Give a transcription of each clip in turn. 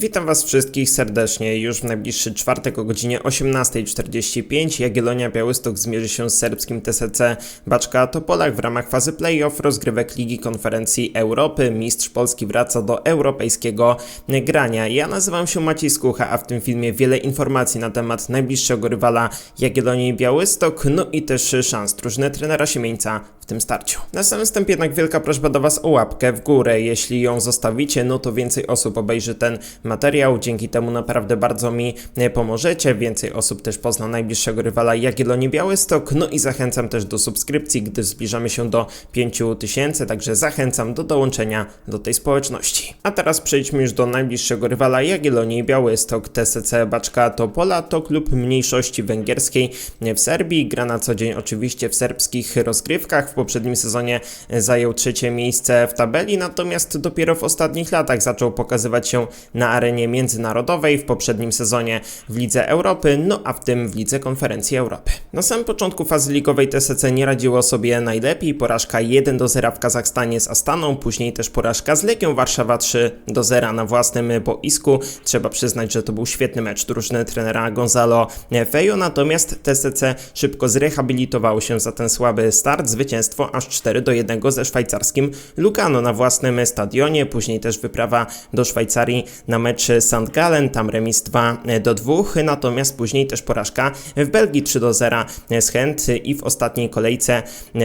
Witam Was wszystkich serdecznie. Już w najbliższy czwartek o godzinie 18.45 Jagiellonia Białystok zmierzy się z serbskim TSC Baczka Topolak w ramach fazy playoff rozgrywek Ligi Konferencji Europy. Mistrz Polski wraca do europejskiego grania. Ja nazywam się Maciej Skucha, a w tym filmie wiele informacji na temat najbliższego rywala Jagiellonii Białystok, no i też szans drużyny trenera Siemieńca w tym starciu. Na samym wstępie jednak wielka prośba do Was o łapkę w górę. Jeśli ją zostawicie, no to więcej osób obejrzy ten materiał. Dzięki temu naprawdę bardzo mi e, pomożecie. Więcej osób też pozna najbliższego rywala Jagiellonii Białystok. No i zachęcam też do subskrypcji, gdy zbliżamy się do 5000, także zachęcam do dołączenia do tej społeczności. A teraz przejdźmy już do najbliższego rywala Jagiellonii Białystok. TSC Baczka Topola to klub mniejszości węgierskiej w Serbii. Gra na co dzień oczywiście w serbskich rozgrywkach. W poprzednim sezonie zajął trzecie miejsce w tabeli, natomiast dopiero w ostatnich latach zaczął pokazywać się na arenie międzynarodowej, w poprzednim sezonie w Lidze Europy, no a w tym w Lidze Konferencji Europy. Na samym początku fazy ligowej TSC nie radziło sobie najlepiej, porażka 1 do 0 w Kazachstanie z Astaną, później też porażka z Legią Warszawa 3 do 0 na własnym boisku. Trzeba przyznać, że to był świetny mecz drużyny trenera Gonzalo Fejo, natomiast TSC szybko zrehabilitowało się za ten słaby start, zwycięstwo aż 4 do 1 ze szwajcarskim Lugano na własnym stadionie, później też wyprawa do Szwajcarii na mecz St. Gallen, tam remis 2 do 2, natomiast później też porażka w Belgii 3 do 0 z Chęt i w ostatniej kolejce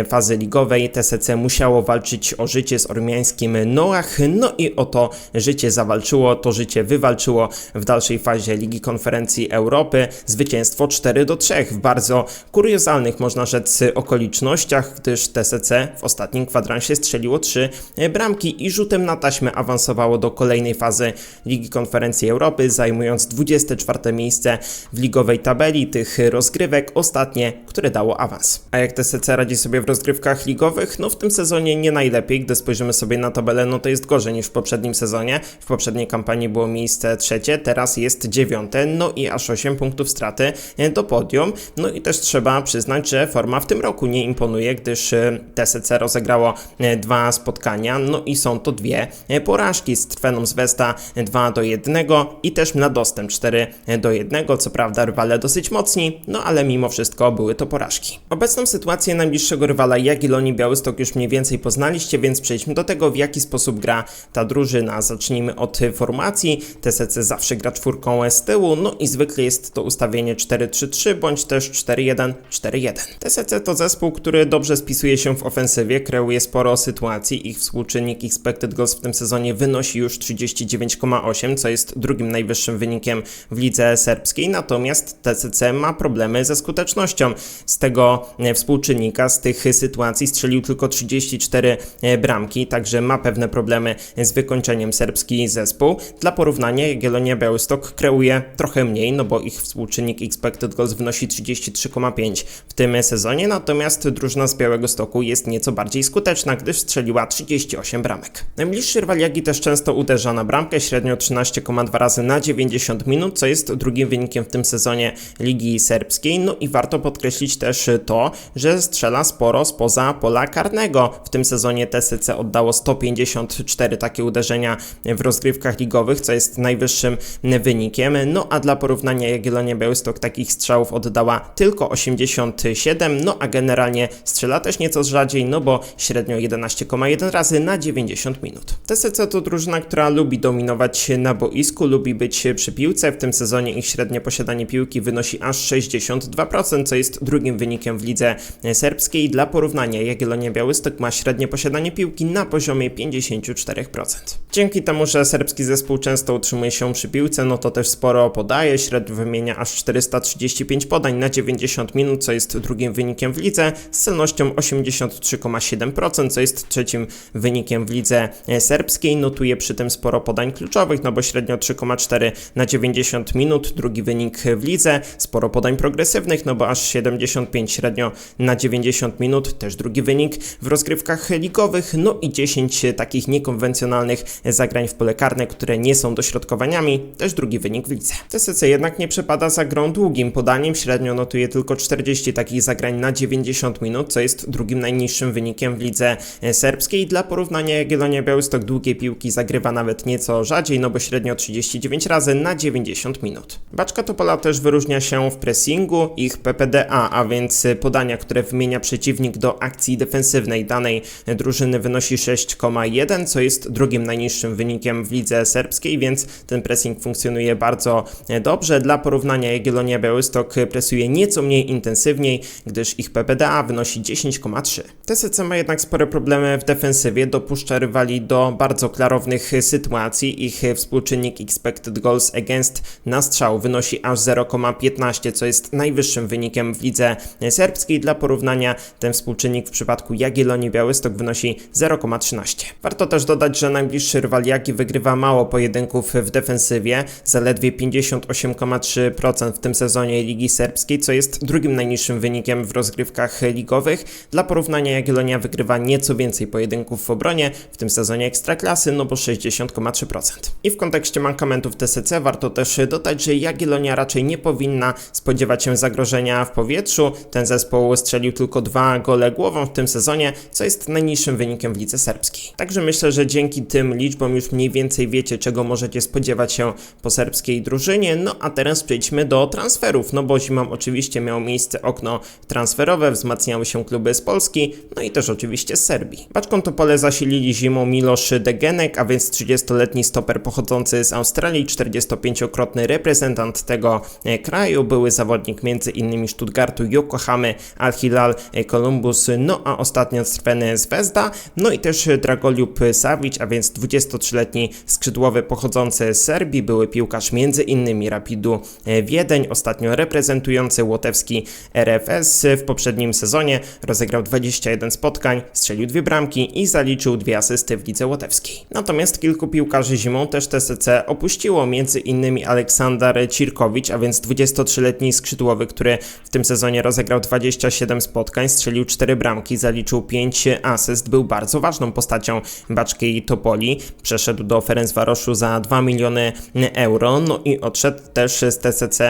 fazy ligowej TSC musiało walczyć o życie z ormiańskim Noach, no i o to życie zawalczyło, to życie wywalczyło w dalszej fazie Ligi Konferencji Europy. Zwycięstwo 4 do 3 w bardzo kuriozalnych, można rzec, okolicznościach, gdyż TSC w ostatnim kwadransie strzeliło 3 bramki i rzutem na taśmę awansowało do kolejnej fazy Ligi Konferencji Europy, zajmując 24 miejsce w ligowej tabeli tych rozgrywek, ostatnie, które dało awans. A jak TSC radzi sobie w rozgrywkach ligowych? No w tym sezonie nie najlepiej, gdy spojrzymy sobie na tabelę, no to jest gorzej niż w poprzednim sezonie. W poprzedniej kampanii było miejsce trzecie, teraz jest dziewiąte, no i aż 8 punktów straty do podium. No i też trzeba przyznać, że forma w tym roku nie imponuje, gdyż e, TSC rozegrało e, dwa spotkania, no i są to dwie e, porażki z Trweną z Westa 2 do 1 i też Mladostem 4 do 1. Co prawda rywale dosyć mocni, no ale mimo wszystko były to porażki. Obecną sytuację najbliższego rywala Jagiellonii Białystok już mniej więcej poznaliście, więc przejdźmy do tego w jaki sposób gra ta drużyna. Zacznijmy od formacji. TSC zawsze gra czwórką z tyłu, no i zwykle jest to ustawienie 4-3-3 bądź też 4-1-4-1. TSC to zespół, który dobrze spisuje się w ofensywie, kreuje sporo sytuacji. Ich współczynnik expected goals w tym sezonie wynosi już 39,8, co jest drugim najwyższym wynikiem w lidze serbskiej. Natomiast TCC ma problemy ze skutecznością. Z tego e, współczynnika, z tych sytuacji strzelił tylko 34 e, bramki, także ma pewne problemy z wykończeniem serbski zespół. Dla porównania Jagiellonia Białystok kreuje trochę mniej, no bo ich współczynnik expected goals wynosi 33,5 w tym sezonie, natomiast drużyna z Białego Stoku jest nieco bardziej skuteczna, gdyż strzeliła 38 bramek. Najbliższy rywal Jagi też często uderza na bramkę, średnio 13,2 razy na 90 minut, co jest drugim wynikiem w tym sezonie Ligi Serbskiej. No i warto podkreślić też to, że strzela sporo spoza pola karnego. W tym sezonie TSC oddało 154 takie uderzenia w rozgrywkach ligowych, co jest najwyższym wynikiem. No a dla porównania Jagiellonia Białystok takich strzałów oddała tylko 87, no a generalnie strzela też nieco rzadziej, no bo średnio 11,1 razy na 90 minut. TSC to drużyna, która lubi dominować na boisku, lubi być przy piłce. W tym sezonie ich średnie posiadanie piłki wynosi aż 62%, co jest drugim wynikiem w lidze serbskiej. Dla porównania Jagiellonia Białystok ma średnie posiadanie piłki na poziomie 54%. Dzięki temu, że serbski zespół często utrzymuje się przy piłce, no to też sporo podaje, średnio wymienia aż 435 podań na 90 minut, co jest drugim wynikiem w lidze, z celnością 83,7%, co jest trzecim wynikiem w lidze e, serbskiej. Notuje przy tym sporo podań kluczowych, no bo średnio 3,4 na 90 minut, drugi wynik w lidze, sporo podań progresywnych, no bo aż 75 średnio na 90 minut, też drugi wynik w rozgrywkach ligowych, no i 10 takich niekonwencjonalnych zagrań w pole karne, które nie są dośrodkowaniami, też drugi wynik w lidze. TSC jednak nie przepada za grą długim podaniem, średnio notuje tylko 40 takich zagrań na 90 minut, co jest drugim najniższym wynikiem w lidze serbskiej. Dla porównania Jagiellonia Białystok długie piłki zagrywa nawet nieco rzadziej, no bo średnio 39 razy na 90 minut. Baczka Topola też wyróżnia się w pressingu, ich PPDA, a więc podania, które wymienia przeciwnik do akcji defensywnej danej drużyny wynosi 6,1, co jest drugim najniższym wynikiem w lidze serbskiej, więc ten pressing funkcjonuje bardzo dobrze. Dla porównania Jagiellonia Białystok presuje nieco mniej intensywniej, gdyż ich PPDA wynosi 10,3. TSC ma jednak spore problemy w defensywie, dopuszcza rywali do bardzo klarownych sytuacji. Ich współczynnik expected goals against na strzał wynosi aż 0,15, co jest najwyższym wynikiem w lidze serbskiej. Dla porównania ten współczynnik w przypadku Jagiellonii Białystok wynosi 0,13. Warto też dodać, że najbliższy rywal Jagi wygrywa mało pojedynków w defensywie, zaledwie 58,3% w tym sezonie Ligi Serbskiej, co jest drugim najniższym wynikiem w rozgrywkach ligowych. Dla porównania Jagiellonia wygrywa nieco więcej pojedynków w obronie, w tym sezonie Ekstraklasy, no bo 60,3%. I w kontekście mankamentów TSC warto też dodać, że Jagiellonia raczej nie powinna spodziewać się zagrożenia w powietrzu. Ten zespół strzelił tylko dwa gole głową w tym sezonie, co jest najniższym wynikiem w lidze serbskiej. Także myślę, że dzięki tym liczbom już mniej więcej wiecie, czego możecie spodziewać się po serbskiej drużynie. No a teraz przejdźmy do transferów, no bo zimą oczywiście miało miejsce okno transferowe, wzmacniały się kluby z Polski, no i też oczywiście z Serbii. Baczką to pole zasilili zimą Milosz Degenek, a więc 30-letni stoper pochodzący z Australii, 45-krotny reprezentant tego e, kraju, były zawodnik m.in. Stuttgartu, Yokohamy, Al-Hilal, e, Columbus, no a ostatnio Crvene Zvezda, no i też Dragoliub Savic, a więc 23-letni skrzydłowy pochodzący z Serbii, były piłkarz m.in. Rapidu e, Wiedeń, ostatnio reprezentujący łotewski RFS w poprzednim sezonie, rozegrał 21 spotkań, strzelił dwie bramki i zaliczył dwie asysty w lidze łotewskiej. Natomiast kilku piłkarzy zimą też TSC opuściło, m.in. Aleksander Cirkowicz, a więc 23-letni skrzydłowy, który w tym sezonie rozegrał 27 spotkań, strzelił 4 bramki, zaliczył 5 asyst, był bardzo ważną postacią Baczki Topoli, przeszedł do Ferencvaroszu za 2 miliony euro, no i odszedł też z TSC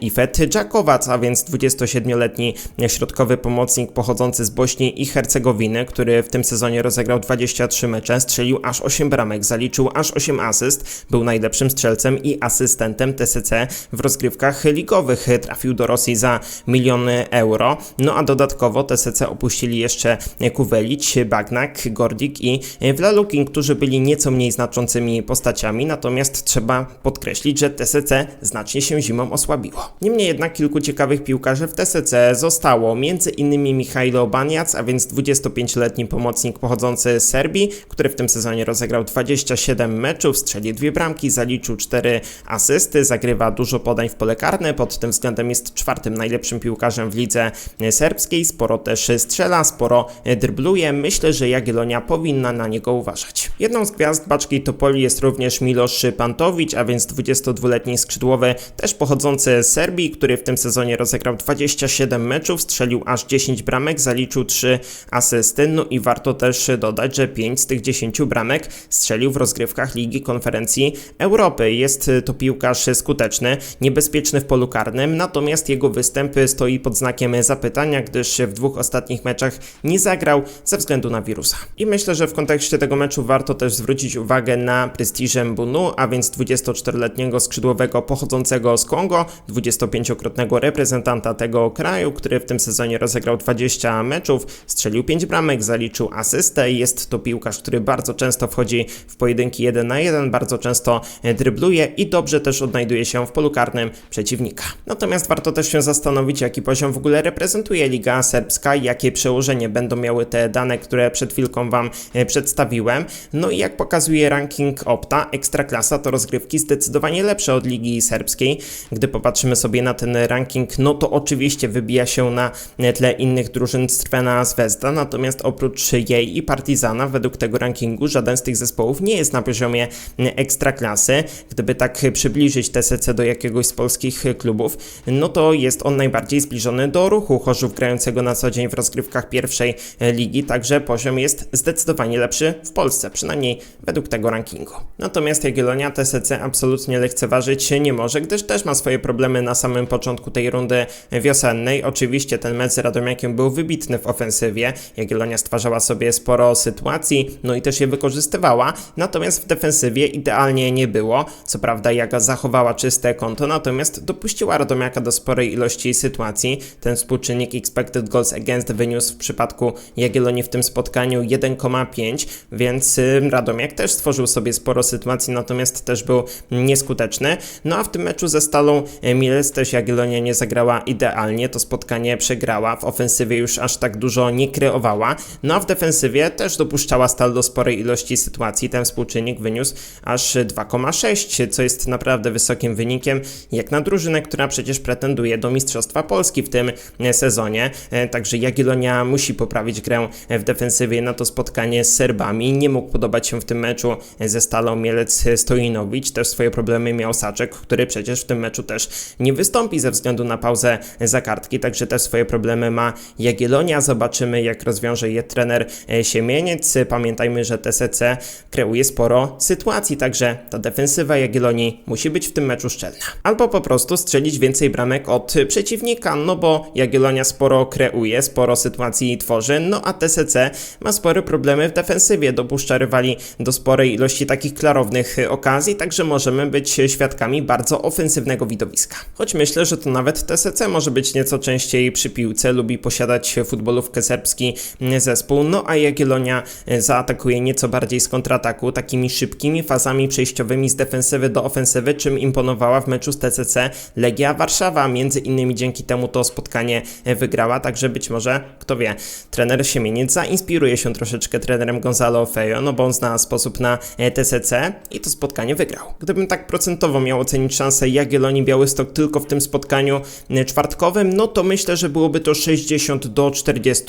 Ifet Dżakowac, a więc 27-letni środkowy pomocnik pochodzący z Bośni i Hercegowiny, który w tym sezonie rozegrał 23 mecze, strzelił aż 8 bramek, zaliczył aż 8 asyst, był najlepszym strzelcem i asystentem TSC w rozgrywkach ligowych. Trafił do Rosji za miliony euro, no a dodatkowo TSC opuścili jeszcze Kuwelić, Bagnak, Gordik i Vlalukin, którzy byli nieco mniej znaczącymi postaciami, natomiast trzeba podkreślić, że TSC znacznie się zimą osłabiło. Niemniej jednak kilku ciekawych piłkarzy w TSC zostało, między innymi Michailo A więc 25-letni pomocnik pochodzący z Serbii, który w tym sezonie rozegrał 27 meczów, strzelił dwie bramki, zaliczył 4 asysty, zagrywa dużo podań w pole karne, pod tym względem jest czwartym najlepszym piłkarzem w lidze serbskiej, sporo też strzela, sporo drybluje. Myślę, że Jagiellonia powinna na niego uważać. Jedną z gwiazd Baczki Topoli jest również Milosz Pantowicz, a więc 22-letni skrzydłowy, też pochodzący z Serbii, który w tym sezonie rozegrał 27 meczów, strzelił aż 10 bramek, zaliczył 3 asysty, no i warto też dodać, że 5 z tych 10 bramek strzelił w rozgrywkach Ligi Konferencji Europy. Jest to piłkarz skuteczny, niebezpieczny w polu karnym, natomiast jego występ stoi pod znakiem zapytania, gdyż w dwóch ostatnich meczach nie zagrał ze względu na wirusa. I myślę, że w kontekście tego meczu warto też zwrócić uwagę na prestiżem Mbunu, a więc 24-letniego skrzydłowego pochodzącego z Kongo, 25-krotnego reprezentanta tego kraju, który w tym sezonie rozegrał 20 meczów, strzelił 5 bramek, zaliczył asystę jest to piłkarz, który bardzo często wchodzi w pojedynki 1 na 1, bardzo często drybluje i dobrze też odnajduje się w polu karnym przeciwnika. Natomiast warto też się zastanowić, jaki poziom w ogóle reprezentuje Liga Serbska jakie przełożenie będą miały te dane, które przed chwilką Wam przedstawiłem. No i jak pokazuje ranking Opta, Ekstraklasa to rozgrywki zdecydowanie lepsze od Ligi Serbskiej. Gdy popatrzymy sobie na ten ranking, no to oczywiście wybija się na tle innych drużyn Crvena Zvezda, natomiast oprócz jej i Partizana, według tego rankingu żaden z tych zespołów nie jest na poziomie ekstraklasy. Gdyby tak przybliżyć TSC do jakiegoś z polskich klubów, no to jest on najbardziej zbliżony do ruchu Chorzów grającego na co dzień w rozgrywkach pierwszej e, ligi, także poziom jest zdecydowanie lepszy w Polsce, przynajmniej według tego rankingu. Natomiast Jagiellonia TSC absolutnie lekceważyć nie może, gdyż też ma swoje problemy na samym początku tej rundy wiosennej. Oczywiście ten mecz z Radomiakiem był wybitny w ofensywie. Jagiellonia stwarzała sobie sporo sytuacji, no i też je wykorzystywała, natomiast w defensywie idealnie nie było. Co prawda Jaga zachowała czyste konto, natomiast dopuściła Radomiaka do sporej ilości sytuacji. Ten współczynnik expected goals against wyniósł w przypadku Jagiellonii w tym spotkaniu 1,5, więc y, Radomiak też stworzył sobie sporo sytuacji, natomiast też był nieskuteczny. No a w tym meczu ze Stalą Mielec też Jagiellonia nie zagrała idealnie, to spotkanie przegrała, w ofensywie już aż tak dużo nie kreowała, no a w defensywie też dopuszczała Stal do sporej ilości sytuacji, ten współczynnik wyniósł aż 2,6, co jest naprawdę wysokim wynikiem, jak na drużynę, która przecież pretenduje do Mistrzostwa Polski w tym e, sezonie, E, także Jagiellonia musi poprawić grę w defensywie na to spotkanie z Serbami, nie mógł podobać się w tym meczu ze Stalą Mielec Stojinowicz, też swoje problemy miał Saczek, który przecież w tym meczu też nie wystąpi ze względu na pauzę za kartki, także też swoje problemy ma Jagiellonia, zobaczymy jak rozwiąże je trener e, Siemieniec, pamiętajmy, że TSC kreuje sporo sytuacji, także ta defensywa Jagiellonii musi być w tym meczu szczelna. Albo po prostu strzelić więcej bramek od przeciwnika, no bo Jagiellonia sporo kreuje, sporo sytuacji tworzy, no a TSC ma spore problemy w defensywie, dopuszcza rywali do sporej ilości takich klarownych okazji, także możemy być świadkami bardzo ofensywnego widowiska. Choć myślę, że to nawet TSC może być nieco częściej przy piłce, lubi posiadać futbolówkę serbski zespół, no a Jagiellonia zaatakuje nieco bardziej z kontrataku, takimi szybkimi fazami przejściowymi z defensywy do ofensywy, czym imponowała w meczu z TCC Legia Warszawa, między innymi dzięki temu to spotkanie wygrała, także być może, kto wie, trener Siemieniec zainspiruje się troszeczkę trenerem Gonzalo Fejo, no bo on zna sposób na e, TSC i to spotkanie wygrał. Gdybym tak procentowo miał ocenić szansę Jagiellonii Białystok tylko w tym spotkaniu e, czwartkowym, no to myślę, że byłoby to 60 do 40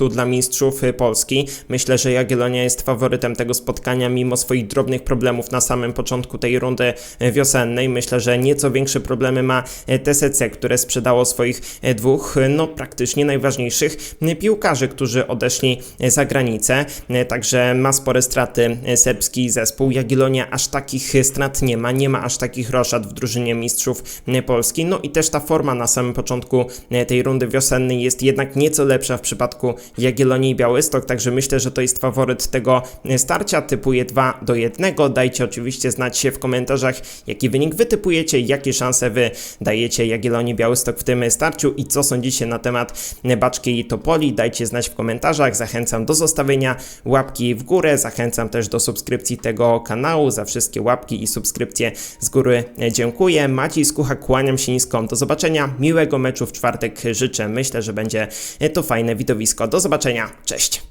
dla mistrzów e, Polski. Myślę, że Jagiellonia jest faworytem tego spotkania mimo swoich drobnych problemów na samym początku tej rundy e, wiosennej. Myślę, że nieco większe problemy ma e, TSC, które sprzedało swoich dwóch, no praktycznie najważniejszych piłkarzy, którzy odeszli za granicę. Także ma spore straty serbski zespół. Jagiellonia aż takich strat nie ma, nie ma aż takich roszad w drużynie mistrzów Polski. No i też ta forma na samym początku tej rundy wiosennej jest jednak nieco lepsza w przypadku Jagiellonii i Białystok, także myślę, że to jest faworyt tego e, starcia. Typuję 2 do 1. Dajcie oczywiście znać się w komentarzach, jaki wynik wy typujecie, jakie szanse wy dajecie Jagiellonii Białystok w tym starciu i co sądzicie na temat e, Baczki i Topoli. Dajcie znać w komentarzach. Zachęcam do zostawienia łapki w górę. Zachęcam też do subskrypcji tego kanału. Za wszystkie łapki i subskrypcje z góry e, dziękuję. Maciej Skucha, kłaniam się nisko. Do zobaczenia. Miłego meczu w czwartek życzę. Myślę, że będzie e, to fajne widowisko. Do zobaczenia. Cześć.